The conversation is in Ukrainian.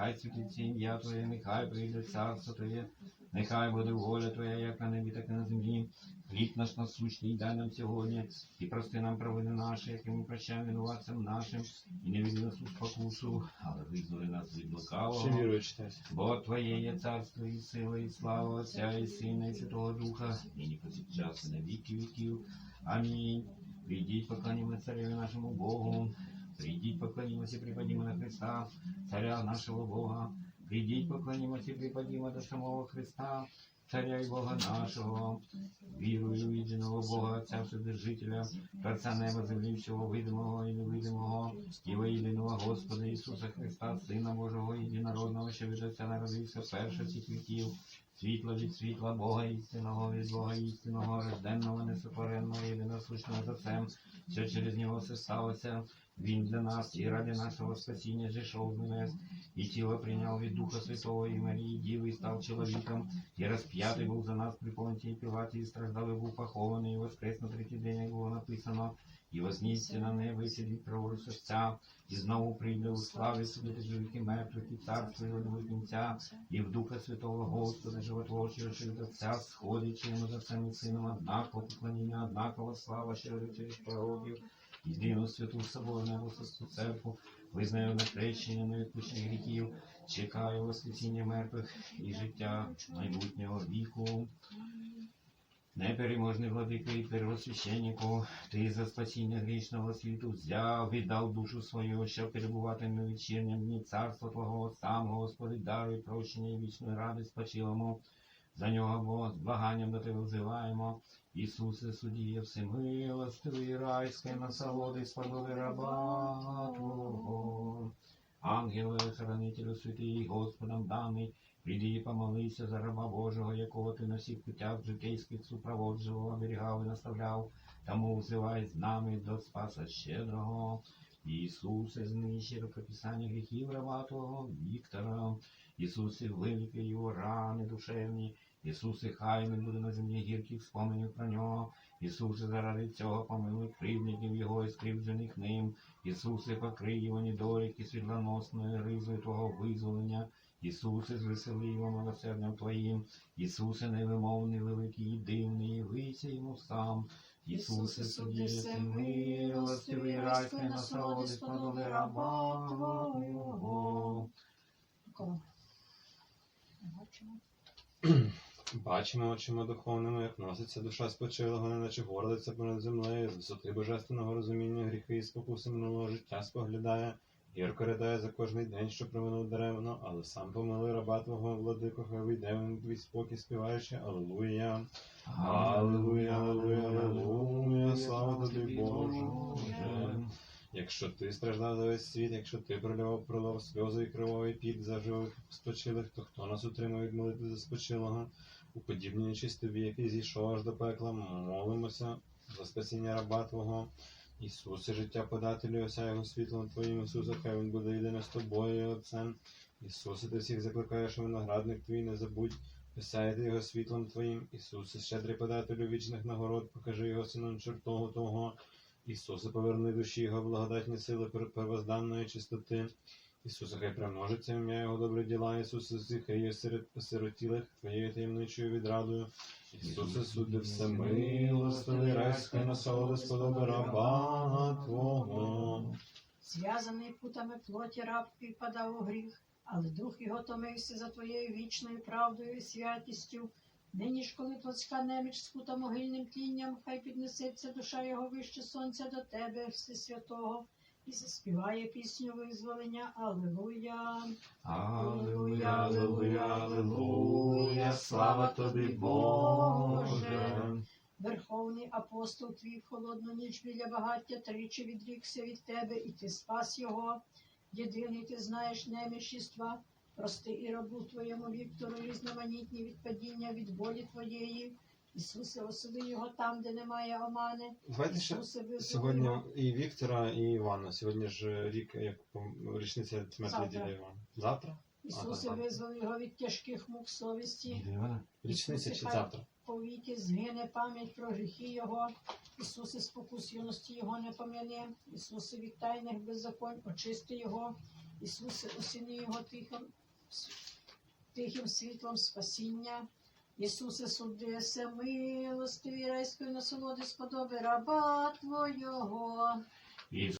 нехай світиться ім'я Твоє, нехай прийде царство Твоє, нехай буде воля Твоя, як на небі, так і на землі. Хліб наш насущний дай нам сьогодні, і прости нам провини наші, які ми прощаємо винуватцям нашим, і не веди нас у спокусу, але визволи нас від лукавого. Бо Твоє є царство і сила, і слава Отця, і Сина, і Святого Духа, і ні повсякчас, і на віки віків. Амінь. Прийдіть, поклонімо цареві нашому Богу. Прийдіть, поклонімося, припадімо на Христа, царя нашого Бога. Прийдіть, поклонімося, припадімо до самого Христа, царя і Бога нашого. Вірую єдиного Бога, Отця Вседержителя, Творця неба, землі, всього видимого і невидимого, і єдиного Господа Ісуса Христа, Сина Божого, єдинородного, що від Отця народився перше всіх віків, світло від світла Бога істинного, від Бога істинного, рожденного, несопоренного, єдиносущного з Отцем, що через нього все сталося. Він для нас і ради нашого спасіння зійшов з небес, і тіло прийняв від Духа Святого і Марії Діви, і став чоловіком, і розп'ятий був за нас при Понтії Пілаті, і страждав, і був похований, і воскрес на третій день, як було написано, і вознісся на небо, і сидить праворуч Отця, і знову прийде у славі судити живих і мертвих, і царство його до кінця, і в Духа Святого Господа, животворчого, що від Отця сходить, йому за цим сином однаково поклоніння, однакова слава, що через порогів, єдину святу соборну Апостольську церкву, визнаю на хрещення на відпущення гріхів, чекаю воскресіння мертвих і життя майбутнього віку. Непереможний владико і первосвященнику, ти за спасіння грішного світу взяв, віддав душу свою, щоб перебувати на вечірнім дні царства Твого, сам Господи, даруй прощення і вічної ради спочилому. За нього, Бо, з благанням до Тебе взиваємо. Ісусе, судіє всемилостивий, райське насолоди, сподоби раба Твого. Ангеле, хранителю святий, Господом даний, Прийди і помолися за раба Божого, якого ти на всіх путях житейських супроводжував, оберігав і наставляв, тому взивай з нами до Спаса щедрого. Ісусе, знищи рукописання гріхів раба Твого Віктора. Ісусе, великі його рани душевні. Ісусе, хай не буде на землі гірких споменів про нього. Ісусе, заради цього помилуй кривдників його і скривджених ним. Ісусе, покрий його недоліки світлоносною ризою Твого визволення. Ісусе, звесели його милосердям Твоїм, Ісусе, невимовний, великий і дивний, і йому сам. Ісусе, судіся, милостивий, райський насолоди, сподоби раба Твого. Бачимо. Бачимо очима духовними, як носиться душа спочилого, неначе гордиться понад землею, з висоти божественного розуміння гріхи і спокуси минулого життя споглядає, гірко ридає за кожний день, що проминув даремно, але сам помили раба твого, владико, хай вийде він твій спокій, співаючи Аллилуйя. Аллилуйя, аллилуйя, аллилуйя, слава тобі, Боже. Якщо ти страждав за весь світ, якщо ти проливав пролив сльози і кривавий піт за живих спочилих, то хто нас утримає від молитви за спочилого? У подібнюючись тобі, який зійшов аж до пекла, молимося за спасіння раба Твого. Ісусе, життя подателю, ося його світлом Твоїм, Ісусе, хай він буде єдине з тобою Отцем. Ісусе, ти всіх закликаєш у виноградник твій, не забудь, осяяти його світлом Твоїм. Ісусе, щедрий подателю вічних нагород, покажи його сином чортого Того. Ісусе, поверни душі його благодатні сили первозданної чистоти. Ісусе, хай примножиться ім'я Його добрі діла, Ісусе, зіхає серед посиротілих Твоєю таємничою відрадою. Ісусе, суди все милостивий, райське насолоди сподоби раба Твого. Зв'язаний путами плоті раб підпадав у гріх, але дух його томився за твоєю вічною правдою і святістю. Нині ж, коли плотська неміч скута могильним тінням, хай піднесеться душа його вище сонця до тебе, Всесвятого, і заспіває пісню визволення. Аллилуйя. Аллилуйя, аллилуйя, аллилуйя, слава тобі, Боже. Верховний апостол твій в холодну ніч біля багаття тричі відрікся від тебе, і ти спас його. Єдиний ти знаєш неміщіства, прости і рабу твоєму Віктору різноманітні відпадіння від волі твоєї. Ісусе, осуди його там, де немає омани. Ще Ісусе, сьогодні його. і Віктора, і Івана. Сьогодні ж рік, як річниця смерті діда Івана. Завтра? Ісусе, Ага. визволи його від тяжких мук совісті. Річниця чи завтра? Повіки згине пам'ять про гріхи Його, Ісусе, спокус юності Його не пом'яне, Ісусе, від тайних беззаконь очисти Його, Ісусе, осіни його тихим, тихим світлом спасіння. Ісусе, судися, милостиві райської насолоди сподоби раба Твого.